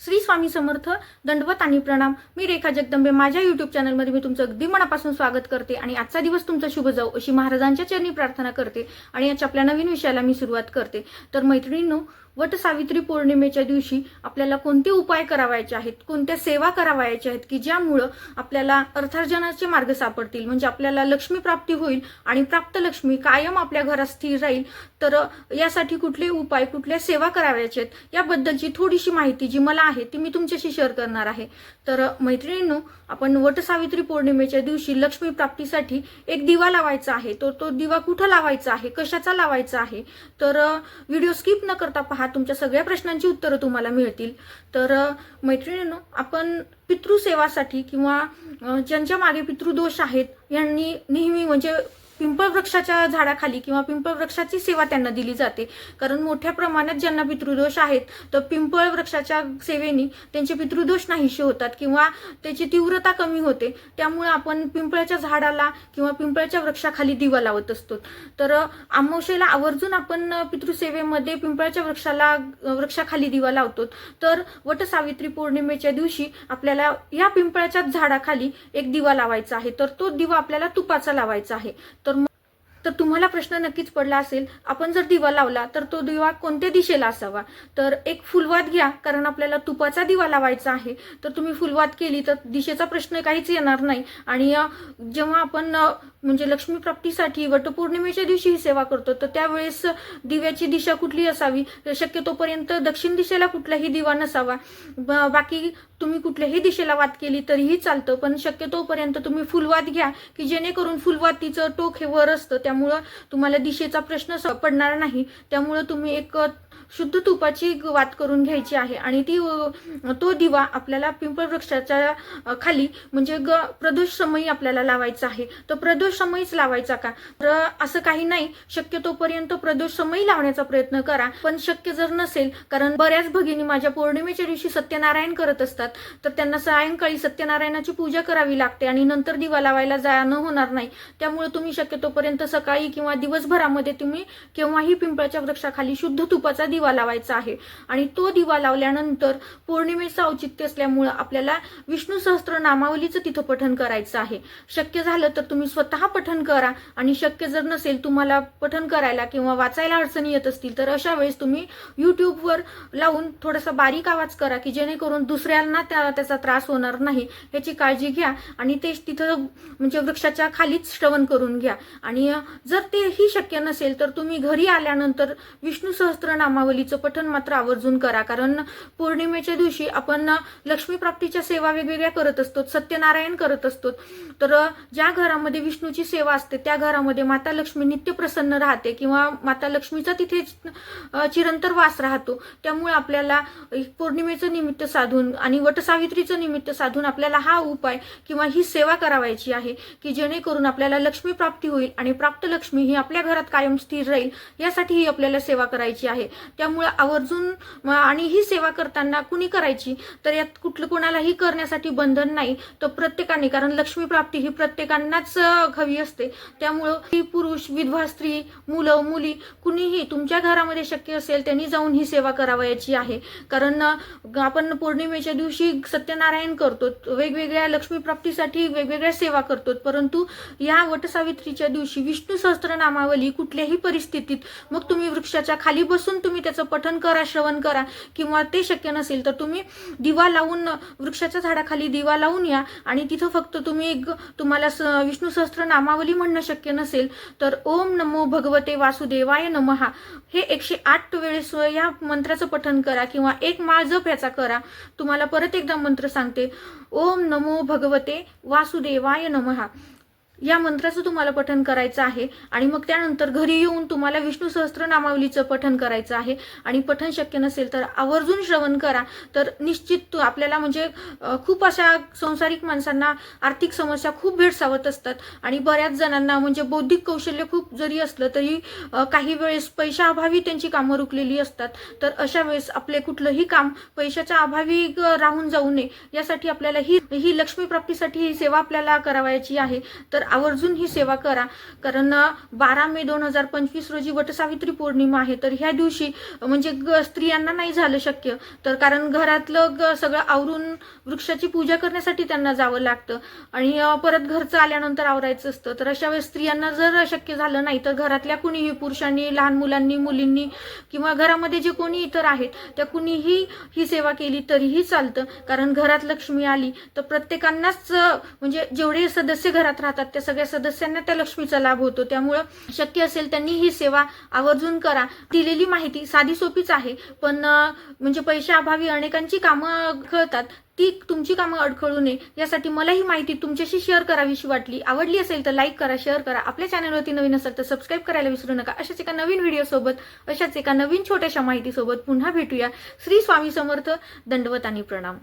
श्री स्वामी समर्थ दंडवत आणि प्रणाम. मी रेखा जगदंबे. माझ्या युट्यूब चॅनलमध्ये मी तुमचं अगदी मनापासून स्वागत करते आणि आजचा दिवस तुमचा शुभ जाऊ अशी महाराजांच्या चरणी प्रार्थना करते आणि याच्या आपल्या नवीन विषयाला मी सुरुवात करते. तर मैत्रिणींनो वट सावित्री पौर्णिमेच्या दिवशी आपल्याला कोणते उपाय करावायचे आहेत कोणत्या सेवा करावायच्या आहेत की ज्यामुळं आपल्याला अर्थार्जनाचे मार्ग सापडतील? म्हणजे आपल्याला लक्ष्मी प्राप्ती होईल आणि प्राप्त लक्ष्मी कायम आपल्या घरात स्थिर राहील. तर यासाठी कुठले उपाय कुठल्या सेवा करावयाचे आहेत याबद्दलची थोडीशी माहिती जी मला आहे ती मी तुमच्याशी शेअर करणार आहे. तर मैत्रिणींनो आपण वटसावित्री पौर्णिमेच्या दिवशी लक्ष्मी प्राप्तीसाठी एक दिवा लावायचा आहे. तर तो दिवा कुठं लावायचा आहे? कशाचा लावायचा आहे? तर व्हिडिओ स्किप न करता पहा तुमच्या सगळ्या प्रश्नांची उत्तरं तुम्हाला मिळतील. तर मैत्रिणींनो आपण पितृसेवासाठी किंवा ज्यांच्या मागे पितृदोष आहेत यांनी नेहमी म्हणजे पिंपळ वृक्षाच्या झाडाखाली किंवा पिंपळ वृक्षाची सेवा त्यांना दिली जाते. कारण मोठ्या प्रमाणात ज्यांना पितृदोष आहेत तर पिंपळ वृक्षाच्या सेवेने त्यांचे पितृदोष नाहीसे होतात किंवा त्याची तीव्रता कमी होते. त्यामुळे आपण पिंपळाच्या झाडाला किंवा पिंपळाच्या वृक्षाखाली दिवा लावत असतो. तर आमोशेला आवर्जून आपण पितृसेवेमध्ये पिंपळाच्या वृक्षाला वृक्षाखाली दिवा लावतो. तर वटसावित्री पौर्णिमेच्या दिवशी आपल्याला या पिंपळाच्या झाडाखाली एक दिवा लावायचा आहे. तर तो दिवा आपल्याला तुपाचा लावायचा आहे. तर तर तुम्हाला प्रश्न नक्कीच पडला असेल. आपण जर दिवा लावला तर तो दिवा कोणत्या दिशेला असावा? तर एक फुलवात घ्या कारण आपल्याला तुपाचा दिवा लावायचा आहे. तर तुम्ही फुलवात केली तर दिशेचा प्रश्न काहीच येणार नाही. आणि जेव्हा आपण म्हणजे लक्ष्मी प्राप्तीसाठी वटपौर्णिमेच्या दिवशी ही सेवा करतो तर त्यावेळेस दिव्याची दिशा कुठली असावी? तर शक्यतोपर्यंत दक्षिण दिशेला कुठलाही दिवा नसावा. ब- बाकी तुम्ही कुठल्याही दिशेला वात केली तरीही चालतं पण शक्यतोपर्यंत तुम्ही फुलवात घ्या की जेणेकरून फुलवातीचं टोक हे वर असतं. त्यामुळं तुम्हाला दिशेचा प्रश्न स- पडणार नाही. त्यामुळं तुम्ही एक शुद्ध तुपाची वात करून घ्यायची आहे आणि ती तो दिवा आपल्याला पिंपळ वृक्षाच्या खाली म्हणजे ग प्रदोष समयी आपल्याला लावायचा आहे. तो प्रदोष समयीच लावायचा का? तर असं काही नाही. शक्यतोपर्यंत प्रदोष समयी लावण्याचा प्रयत्न करा. पण शक्य जर नसेल कारण बऱ्याच भगिनी माझ्या पौर्णिमेच्या दिवशी सत्यनारायण करत असतात. तर त्यांना सायंकाळी सत्यनारायणाची पूजा करावी लागते आणि नंतर दिवा लावायला जाणं होणार नाही. त्यामुळे तुम्ही शक्यतोपर्यंत सकाळी किंवा दिवसभरामध्ये तुम्ही केव्हाही पिंपळाच्या वृक्षाखाली शुद्ध तुपाचा दिवा लावायचा आहे. आणि तो दिवा लावल्यानंतर पौर्णिमेचं औचित्य असल्यामुळं आपल्याला विष्णू सहस्त्र नामावलीचं तिथं पठण करायचं आहे. शक्य झालं तर तुम्ही स्वतः पठण करा. आणि शक्य जर नसेल तुम्हाला पठण करायला किंवा वाचायला अडचणी येत असतील तर अशा वेळेस तुम्ही युट्यूबवर लावून थोडासा बारीक आवाज करा की जेणेकरून दुसऱ्यांना त्या त्याचा त्रास होणार नाही. याची काळजी घ्या आणि ते तिथं म्हणजे वृक्षाच्या खालीच श्रवण करून घ्या. आणि जर तेही शक्य नसेल तर तुम्ही घरी आल्यानंतर विष्णू सहस्त्र नामावलीचं पठण मात्र आवर्जून करा. कारण पौर्णिमेच्या दिवशी आपण लक्ष्मीप्राप्तीच्या लक्ष्मी प्राप्तीच्या सेवा वेगवेगळ्या करत असतो सत्यनारायण करत असतो. तर ज्या घरामध्ये विष्णूची सेवा असते त्या घरामध्ये माता लक्ष्मी नित्य प्रसन्न राहते किंवा माता लक्ष्मीचा तिथे चिरंतर वास राहतो. त्यामुळे आपल्याला पौर्णिमेचं निमित्त साधून आणि वटसावित्रीचं निमित्त साधून आपल्याला हा उपाय किंवा ही सेवा करावायची आहे की जेणेकरून आपल्याला लक्ष्मी प्राप्ती होईल आणि प्राप्त लक्ष्मी ही आपल्या घरात कायम स्थिर राहील यासाठी ही आपल्याला सेवा करायची आहे. त्यामुळं आवर्जून आणि ही सेवा करताना कुणी करायची? तर यात कुठलं कोणालाही करण्यासाठी बंधन नाही. तर प्रत्येकाने कारण लक्ष्मी प्राप्ती ही प्रत्येकांनाच हवी असते. त्यामुळं ही पुरुष विधवा स्त्री मुलं मुली कुणीही तुमच्या घरामध्ये शक्य असेल त्यांनी जाऊन ही सेवा करावयाची आहे. कारण आपण पौर्णिमेच्या दिवशी सत्यनारायण करतो वेगवेगळ्या लक्ष्मी प्राप्तीसाठी वेगवेगळ्या सेवा करतो. परंतु या वटसावित्रीच्या दिवशी विष्णू सहस्त्रनामावली कुठल्याही परिस्थितीत मग तुम्ही वृक्षाच्या खाली बसून तुम्ही त्याचं पठन करा श्रवण करा. किंवा ते शक्य नसेल तर तुम्ही दिवा लावून वृक्षाच्या झाडाखाली दिवा लावून या. आणि तिथं फक्त तुम्ही एक तुम्हाला स- विष्णू सहस्त्र नामावली म्हणणं शक्य नसेल तर ओम नमो भगवते वासुदेवाय नमहा. हे एकशे आठ वेळेस या मंत्राचं पठन करा किंवा एक माळ जप याचा करा. तुम्हाला परत एकदा मंत्र सांगते. ओम नमो भगवते वासुदेवाय नमहा. या मंत्राचं तुम्हाला पठण करायचं आहे. आणि मग त्यानंतर घरी येऊन तुम्हाला विष्णू सहस्त्र नामावलीचं पठण करायचं आहे. आणि पठण शक्य नसेल तर आवर्जून श्रवण करा. तर निश्चित तो आपल्याला म्हणजे खूप अशा संसारिक माणसांना आर्थिक समस्या खूप भेडसावत असतात. आणि बऱ्याच जणांना म्हणजे बौद्धिक कौशल्य खूप जरी असलं तरी काही वेळेस पैशाअभावी त्यांची कामं रुकलेली असतात. तर अशा वेळेस आपले कुठलंही काम पैशाच्या अभावी ग- राहून जाऊ नये. यासाठी आपल्याला ही ही लक्ष्मी प्राप्तीसाठी ही सेवा आपल्याला करावयाची आहे. तर आवर्जून ही सेवा करा. कारण बारा मे दोन हजार पंचवीस रोजी वटसावित्री पौर्णिमा आहे. तर ह्या दिवशी म्हणजे ग- स्त्रियांना नाही झालं शक्य. तर कारण घरातलं ग- सगळं आवरून वृक्षाची पूजा करण्यासाठी त्यांना जावं लागतं. आणि परत घरचं आल्यानंतर आवरायचं असतं. तर अशा वेळेस स्त्रियांना जर शक्य झालं नाही तर घरातल्या कुणीही पुरुषांनी लहान मुलांनी मुलींनी किंवा घरामध्ये जे कोणी इतर आहेत त्या कुणीही ही सेवा केली तरीही चालतं. कारण घरात लक्ष्मी आली तर प्रत्येकांनाच म्हणजे जेवढे सदस्य घरात राहतात त्या सगळ्या सदस्यांना त्या लक्ष्मीचा लाभ होतो. त्यामुळं शक्य असेल त्यांनी ही सेवा आवर्जून करा. दिलेली माहिती साधी सोपीच आहे. पण म्हणजे पैशाअभावी अनेकांची कामं कळतात ती तुमची कामं अडखळू नये. यासाठी मला ही माहिती तुमच्याशी शेअर करावीशी वाटली. आवडली असेल तर लाईक करा शेअर करा. आपल्या चॅनलवरती नवीन असेल तर सबस्क्राईब करायला विसरू नका. अशाच एका नवीन व्हिडिओसोबत अशाच एका नवीन छोट्याशा माहितीसोबत पुन्हा भेटूया. श्री स्वामी समर्थ दंडवत आणि प्रणाम.